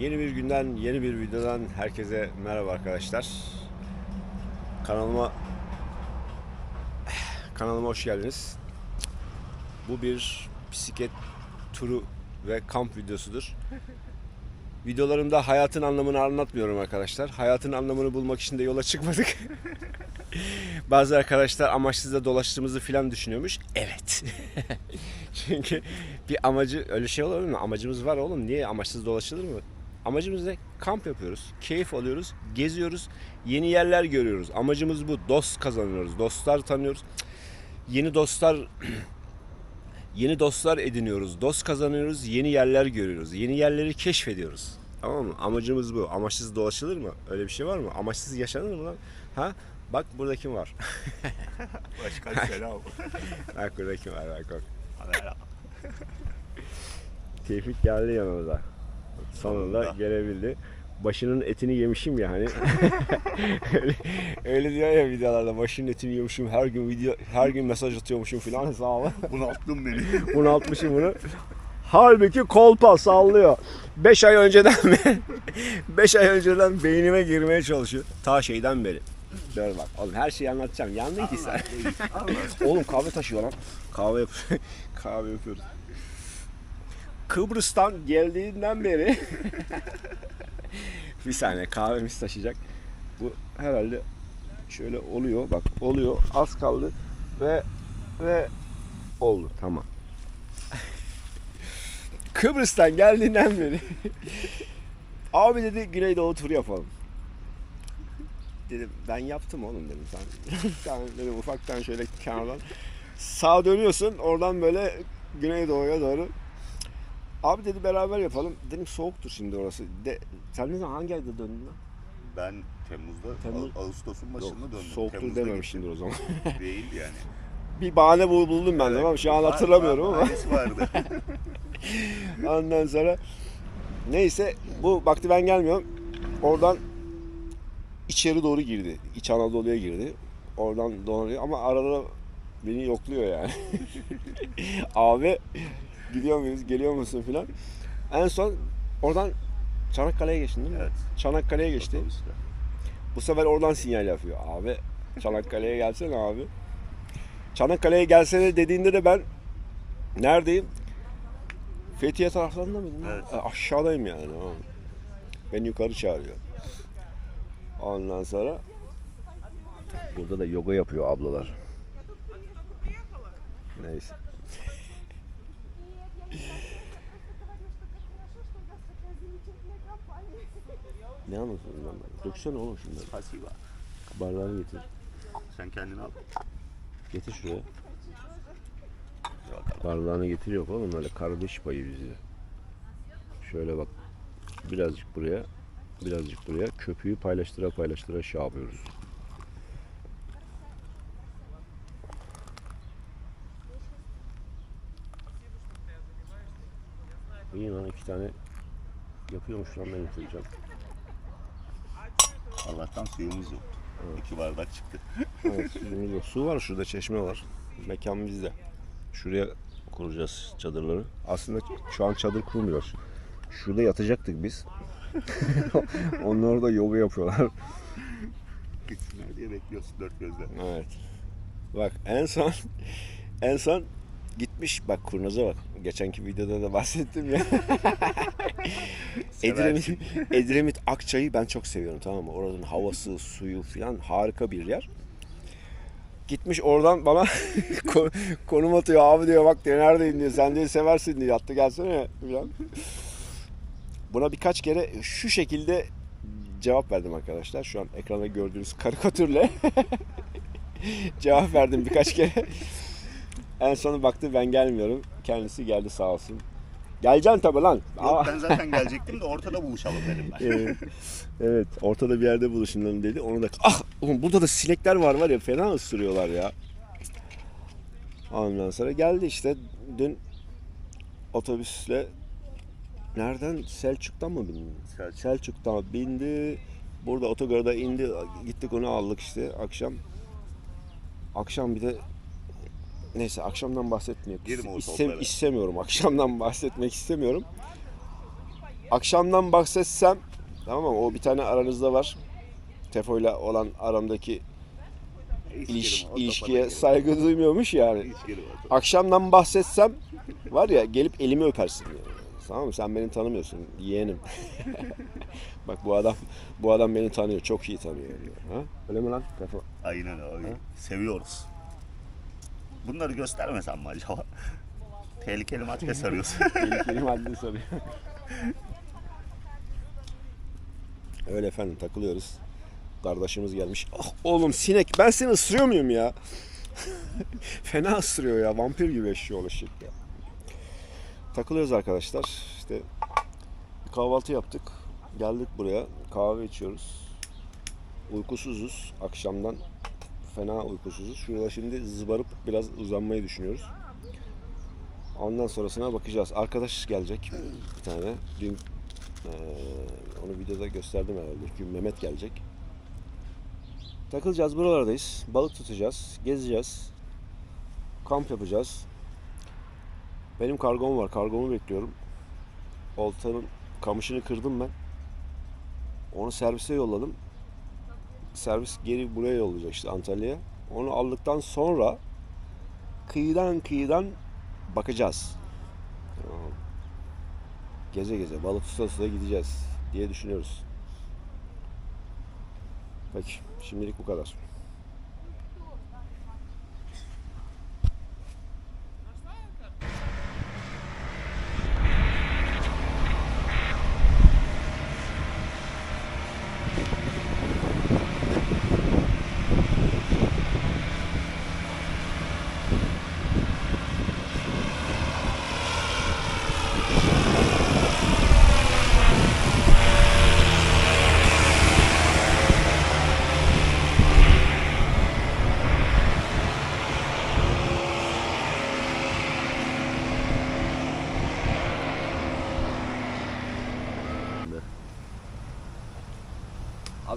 Yeni bir günden, yeni bir videodan herkese merhaba arkadaşlar. Kanalıma kanalıma hoş geldiniz. Bu bir bisiklet turu ve kamp videosudur. Videolarımda hayatın anlamını anlatmıyorum arkadaşlar. Hayatın anlamını bulmak için de yola çıkmadık. Bazı arkadaşlar amaçsız da dolaştığımızı filan düşünüyormuş. Evet. Çünkü bir amacı öyle şey olur mu? Amacımız var oğlum. Niye amaçsız dolaşılır mı? Amacımız ne? Kamp yapıyoruz. Keyif alıyoruz. Geziyoruz. Yeni yerler görüyoruz. Amacımız bu. Dost kazanıyoruz. Dostlar tanıyoruz. Yeni dostlar yeni dostlar ediniyoruz. Dost kazanıyoruz. Yeni yerler görüyoruz. Yeni yerleri keşfediyoruz. Tamam mı? Amacımız bu. Amaçsız dolaşılır mı? Öyle bir şey var mı? Amaçsız yaşanır mı lan? Ha? Bak burada kim var? Başkan selam. bak burada kim var? Bak bak. Tevfik geldi yanımıza. Sonunda gelebildi. Başının etini yemişim ya hani. öyle, öyle diyor ya videolarda başının etini yemişim her gün video her gün mesaj atıyormuşum filan sağ ol. Bunalttın beni. Bunaltmışım bunu. Halbuki kolpa sallıyor. 5 ay önceden 5 ay önceden beynime girmeye çalışıyor. Ta şeyden beri. Dur bak oğlum her şeyi anlatacağım. Yandın ki sen. Oğlum kahve taşıyor lan. Kahve yap kahve yapıyoruz. Kıbrıs'tan geldiğinden beri bir saniye kahvemiz taşıyacak. Bu herhalde şöyle oluyor. Bak oluyor. Az kaldı ve ve oldu. Tamam. Kıbrıs'tan geldiğinden beri abi dedi Güneydoğu turu yapalım. Dedim ben yaptım oğlum dedim sen. sen dedim ufaktan şöyle kenardan sağa dönüyorsun oradan böyle Güneydoğu'ya doğru. Abi dedi beraber yapalım. Dedim soğuktur şimdi orası. De, sen ne zaman hangi ayda döndün lan? Ben Temmuz'da, Temmuz- Ağ- Ağustos'un başında Yok, döndüm. soğuktur Temmuz'da dememişsindir o zaman. Değil yani. Bir bahane bul- buldum ben de ama şu an hatırlamıyorum var- ama. vardı. Ondan sonra neyse bu baktı ben gelmiyorum. Oradan içeri doğru girdi. İç Anadolu'ya girdi. Oradan dolanıyor ama arada beni yokluyor yani. Abi gidiyor muyuz, geliyor musun filan. En son oradan Çanakkale'ye geçtin değil mi? evet. Çanakkale'ye geçti. Otobüsle. Bu sefer oradan sinyal yapıyor. Abi Çanakkale'ye gelsene abi. Çanakkale'ye gelsene dediğinde de ben neredeyim? Fethiye taraflarında mıydım? Evet. E, aşağıdayım yani. Beni yukarı çağırıyor. Ondan sonra burada da yoga yapıyor ablalar. Neyse. Ne anlatıyorsun lan? Döksene oğlum şunları. Pasiva. Bardağını getir. Sen kendini al. Getir şuraya. Bardağını getir yok oğlum öyle kardeş payı bizi. Şöyle bak. Birazcık buraya. Birazcık buraya. Köpüğü paylaştıra paylaştıra şey yapıyoruz. İyi lan iki tane yapıyormuş lan ben getireceğim. Allah'tan suyumuz yok. İki bardak çıktı. Evet, suyumuz yok. Su var şurada çeşme var. Mekan bizde. Şuraya kuracağız çadırları. Aslında şu an çadır kurmuyoruz. Şurada yatacaktık biz. Onlar orada yoga yapıyorlar. Gitsinler diye bekliyorsun dört gözle. Evet. Bak en son en son gitmiş bak kurnaza bak. Geçenki videoda da bahsettim ya. Edremit, Edremit Akçay'ı ben çok seviyorum tamam mı? Oranın havası, suyu falan harika bir yer. Gitmiş oradan bana ko- konum atıyor abi diyor bak diyor neredeyim diyor sen diyor seversin diyor attı gelsene falan. Buna birkaç kere şu şekilde cevap verdim arkadaşlar. Şu an ekranda gördüğünüz karikatürle cevap verdim birkaç kere. En sonu baktı ben gelmiyorum. Kendisi geldi sağ olsun. Geleceksin tabi lan. Yok ben zaten gelecektim de ortada buluşalım dedim ben. Evet. evet ortada bir yerde buluşalım dedi. Onu da ah oğlum burada da sinekler var var ya fena ısırıyorlar ya. Ondan sonra geldi işte dün otobüsle nereden Selçuk'tan mı bindi? Selçuk. Selçuk'tan bindi. Burada otogarda indi. Gittik onu aldık işte akşam. Akşam bir de neyse akşamdan bahsetmiyorum. Girme İstem- istemiyorum. Akşamdan bahsetmek istemiyorum. akşamdan bahsetsem tamam mı? O bir tane aranızda var. Tefo'yla olan aramdaki iliş- ilişkiye saygı duymuyormuş yani. Akşamdan bahsetsem var ya gelip elimi öpersin. Yani. Tamam mı? Sen beni tanımıyorsun yeğenim. Bak bu adam bu adam beni tanıyor. Çok iyi tanıyor. diyor. Ha? Öyle mi lan? Tefo? Aynen öyle. Seviyoruz. Bunları göstermesem mi acaba? Tehlikeli maçka sarıyorsun. Tehlikeli madde soruyor. Öyle efendim takılıyoruz. Kardeşimiz gelmiş. Ah oğlum sinek ben seni ısırıyor muyum ya? Fena ısırıyor ya. Vampir gibi eşiyor eşek ya. Takılıyoruz arkadaşlar. İşte kahvaltı yaptık. Geldik buraya. Kahve içiyoruz. Uykusuzuz. Akşamdan fena uykusuzuz. Şurada şimdi zıbarıp biraz uzanmayı düşünüyoruz. Ondan sonrasına bakacağız. Arkadaş gelecek bir tane. Dün eee, onu videoda gösterdim herhalde. Gün Mehmet gelecek. Takılacağız buralardayız. Balık tutacağız. Gezeceğiz. Kamp yapacağız. Benim kargom var. Kargomu bekliyorum. Oltanın kamışını kırdım ben. Onu servise yolladım. Servis geri buraya yollayacak işte Antalya'ya. Onu aldıktan sonra kıyıdan kıyıdan bakacağız. Tamam. Geze geze balık tuta tuta gideceğiz diye düşünüyoruz. Peki şimdilik bu kadar.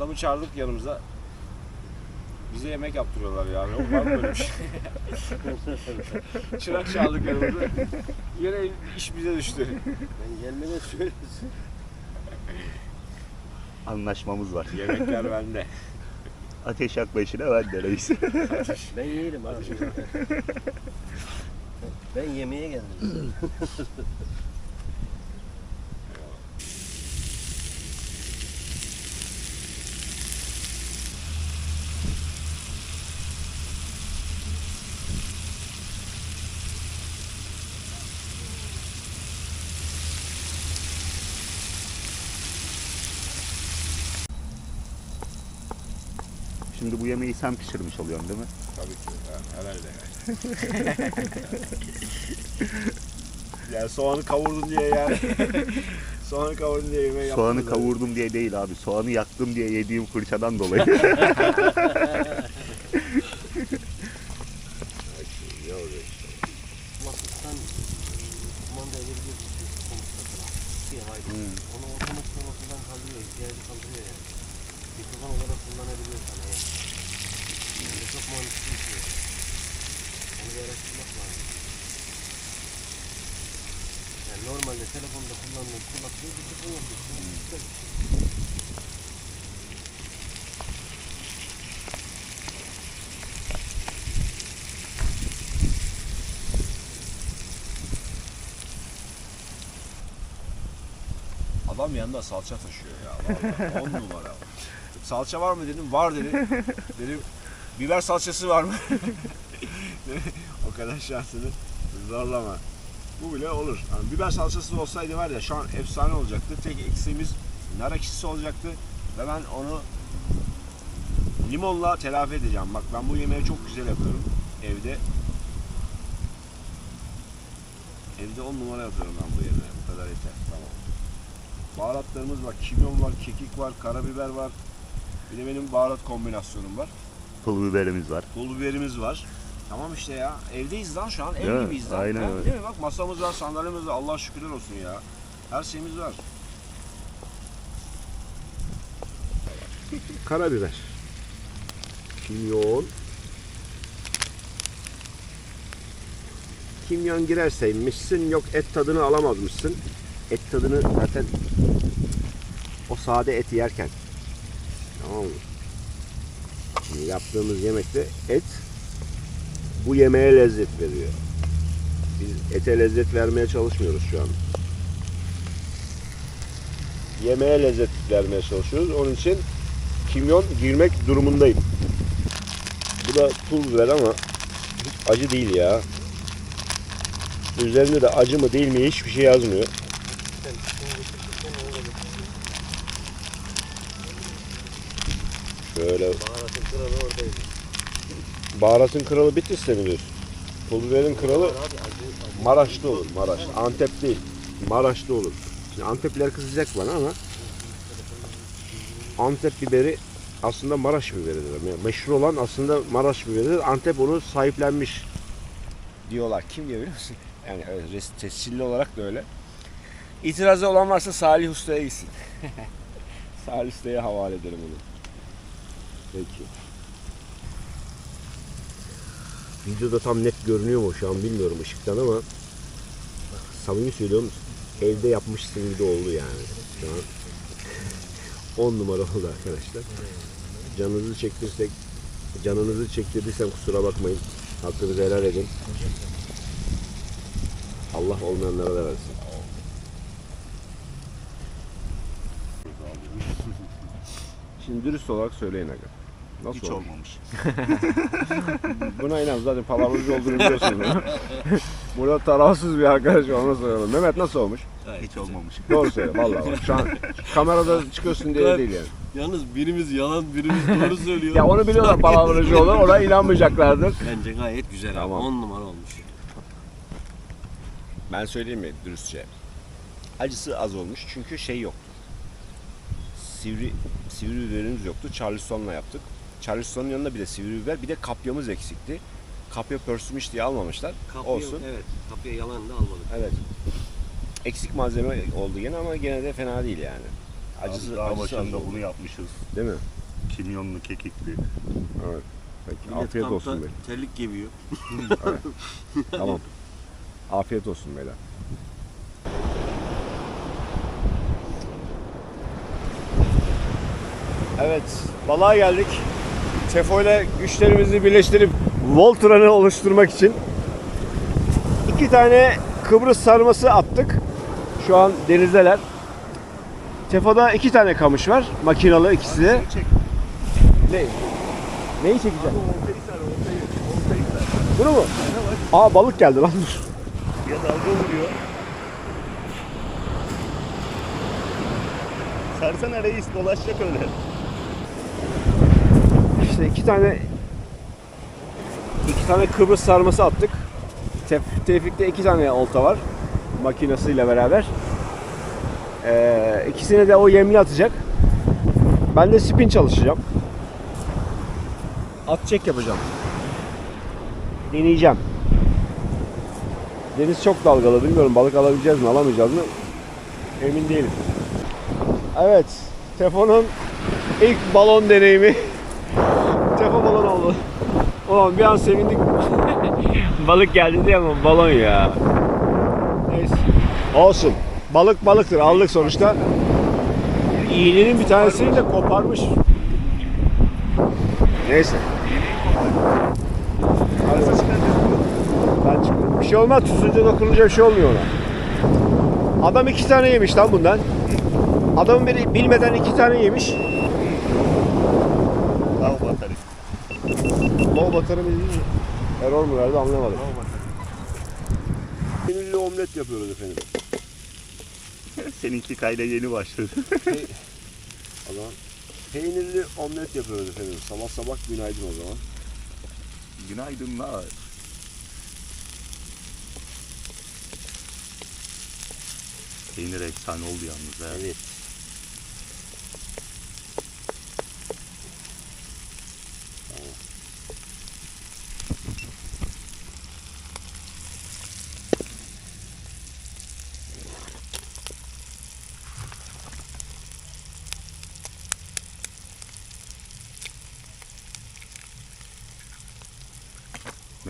Adamı çağırdık yanımıza. Bize yemek yaptırıyorlar yani. O var mı böyle bir şey? Çırak çağırdık yanımıza. Yine iş bize düştü. Ben kendime söylesin. Anlaşmamız var. Yemekler bende. Ateş yakma işine ben de reis. Ben yerim abi. ben yemeğe geldim. Şimdi bu yemeği sen pişirmiş oluyorsun değil mi? Tabii ki. ha, Herhalde. yani soğanı kavurdun diye yani. soğanı kavurdun diye yemeği. Soğanı kavurdum diye değil abi. Soğanı yaktım diye yediğim fırçadan dolayı. Bir şey. Onu bir araştırmak lazım. Yani normalde telefonda kullandığın kulaklığı bir şey. Adam yanında salça taşıyor ya. Vallahi on numara. Salça var mı dedim. Var dedi. Dedim biber salçası var mı? o kadar şansını zorlama. Bu bile olur. Yani biber salçası olsaydı var ya şu an efsane olacaktı. Tek eksiğimiz nar ekşisi olacaktı. Ve ben onu limonla telafi edeceğim. Bak ben bu yemeği çok güzel yapıyorum evde. Evde 10 numara yapıyorum ben bu yemeği. Bu kadar yeter. Tamam. Baharatlarımız var. Kimyon var, kekik var, karabiber var. Bir de benim baharat kombinasyonum var. Pul biberimiz var. Pul biberimiz var. Tamam işte ya. Evdeyiz lan şu an. Ev Değil mi? gibiyiz lan. Aynen Ha, öyle. Değil mi? Bak masamız var, sandalyemiz var. Allah şükürler olsun ya. Her şeyimiz var. Karabiber. Kimyon. Kimyon girerseymişsin yok et tadını alamazmışsın. et tadını zaten o sade eti yerken tamam mı? Şimdi yaptığımız yemekte et bu yemeğe lezzet veriyor. Biz ete lezzet vermeye çalışmıyoruz şu an. Yemeğe lezzet vermeye çalışıyoruz. Onun için kimyon girmek durumundayım. Bu da pul biber ama hiç acı değil ya. Üzerinde de acı mı değil mi hiçbir şey yazmıyor. Şöyle kralı oradaydı. baharatın kralı Bitlis'te mi diyorsun? Pul biberin kralı. Maraş'ta olur. Maraş. Antep değil. Maraş'ta olur. Şimdi Antepliler kızacak bana ama Antep biberi aslında Maraş biberidir. Yani meşhur olan aslında Maraş biberidir. Antep onu sahiplenmiş diyorlar. Kim diyor biliyor musun? Yani tescilli olarak da öyle. İtirazı olan varsa Salih Usta'ya gitsin. Salih Usta'ya havale ederim onu. Peki. Videoda tam net görünüyor mu şu an bilmiyorum ışıktan ama samimi söylüyorum evde yapmışsın gibi oldu yani. Şu an 10 numara oldu arkadaşlar. Canınızı çektirsek canınızı çektirdiysem kusura bakmayın. Hakkınızı helal edin. Allah olmayanlara da versin. Şimdi dürüst olarak söyleyin aga. Nasıl Hiç olmuş? olmamış. Buna inan zaten palavracı olduğunu biliyorsunuz. Burada tarafsız bir arkadaş var onu soralım. Mehmet nasıl olmuş? Hiç olmamış. Doğru söyle vallahi bak. Şu an kamerada çıkıyorsun diye değil yani. Yalnız birimiz yalan, birimiz doğru söylüyor. Ya onu biliyorlar palavracı olan ona inanmayacaklardır. Bence gayet güzel Tamam. abi. 10 numara olmuş. Ben söyleyeyim mi dürüstçe? Acısı az olmuş çünkü şey yoktu. Sivri, sivri biberimiz yoktu. Charleston'la yaptık. Charleston'un yanında bir de sivri biber bir de kapyamız eksikti. Kapya pörsümüş diye almamışlar. Kapıya, Olsun. Evet. Kapıya yalan da almadık. Evet. Eksik malzeme oldu yine ama gene de fena değil yani. Acısı, daha acısı az başında oldu. bunu yapmışız. Değil mi? Kimyonlu, kekikli. Evet. Peki. Millet Afiyet kampta olsun beyler. terlik giyiyor. Tamam. Afiyet olsun beyler. Evet, balığa geldik. Tefo ile güçlerimizi birleştirip Voltran'ı oluşturmak için iki tane Kıbrıs sarması attık. Şu an denizdeler. Tefo'da iki tane kamış var. Makinalı ikisi de. Ne? Neyi çekeceğim? Bunu mu? Aa balık geldi lan dur. Ya dalga vuruyor. Sarsana reis dolaşacak öyle. İşte iki tane iki tane Kıbrıs sarması attık. Tef- Tevfik'te iki tane olta var makinesiyle beraber. Ee, ikisine de o yemli atacak. Ben de spin çalışacağım. At çek yapacağım. Deneyeceğim. Deniz çok dalgalı. Bilmiyorum balık alabileceğiz mi alamayacağız mı? Emin değilim. Evet. Tefo'nun ilk balon deneyimi. Ulan bir an sevindik. Balık geldi diye ama balon ya. Neyse. Olsun. Balık balıktır. Aldık sonuçta. İğnenin bir tanesini de koparmış. Neyse. Ben çıkıyorum. Bir şey olmaz. Tutunca dokununca bir şey olmuyor ona. Adam iki tane yemiş lan bundan. Adamın biri bilmeden iki tane yemiş. Al batarı. Low batarı mı değil Error mu verdi anlamadım. Peynirli omlet yapıyoruz efendim. Seninki kayda yeni başladı. O zaman peynirli omlet yapıyoruz efendim. Sabah sabah günaydın o zaman. Günaydınlar. Peynir efsane oldu yalnız ha. Evet.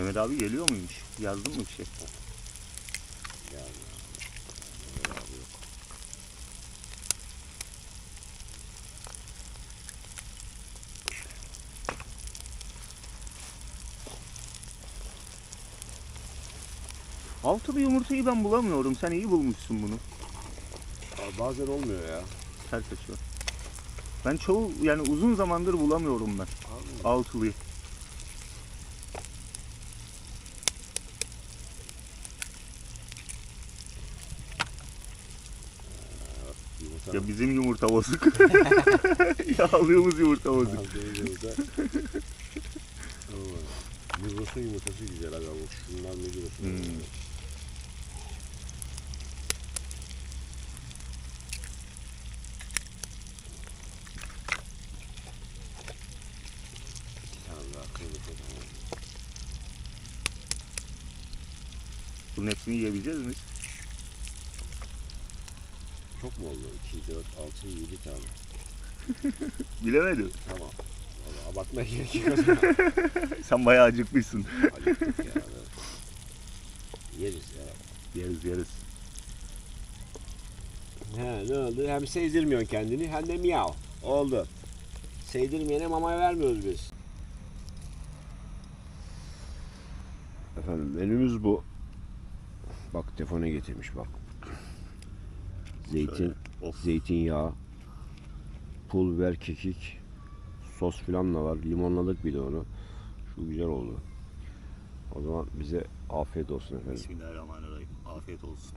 Mehmet abi geliyor muymuş? Yazdın mı bir şey? Altılı yumurtayı ben bulamıyorum. Sen iyi bulmuşsun bunu. Abi bazen olmuyor ya. Ters açıyor. Ben çoğu yani uzun zamandır bulamıyorum ben. Altılıyı. Bizim yumurta bozuk. ya alıyoruz yumurta bozuk. Migros'un yumurtası güzel bu. Şunlar Migros'un. Hmm. Bunun hepsini yiyebileceğiz mi? Çok mu oldu? 2, 4, 6, 7 tane. Bilemedim. Tamam. Valla abartmaya gerek yok. Sen bayağı acıkmışsın. Acıktık ya. evet. Yeriz ya. Yeriz yeriz. He ne oldu? Hem sevdirmiyorsun kendini hem de miyav. Oldu. Sevdirmeyene mama vermiyoruz biz. Efendim menümüz bu. Bak telefona getirmiş bak. Zeytin, Şöyle, Of. zeytinyağı, pul biber, kekik, sos filan da var. Limonladık bir de onu. Şu güzel oldu. O zaman bize afiyet olsun efendim. Bismillahirrahmanirrahim. Afiyet olsun.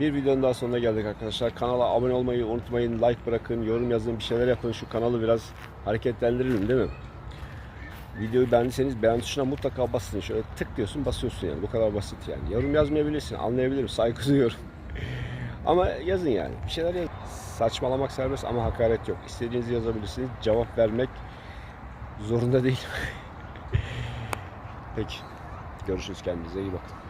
Bir videonun daha sonuna geldik arkadaşlar. Kanala abone olmayı unutmayın. Like bırakın, yorum yazın, bir şeyler yapın. Şu kanalı biraz hareketlendirelim değil mi? Videoyu beğendiyseniz beğen tuşuna mutlaka basın. Şöyle tık diyorsun basıyorsun yani. Bu kadar basit yani. Yorum yazmayabilirsin. Anlayabilirim. Saygı duyuyorum. Ama yazın yani. Bir şeyler yazın. Saçmalamak serbest ama hakaret yok. İstediğinizi yazabilirsiniz. Cevap vermek zorunda değil. Peki. Görüşürüz. Kendinize iyi bakın.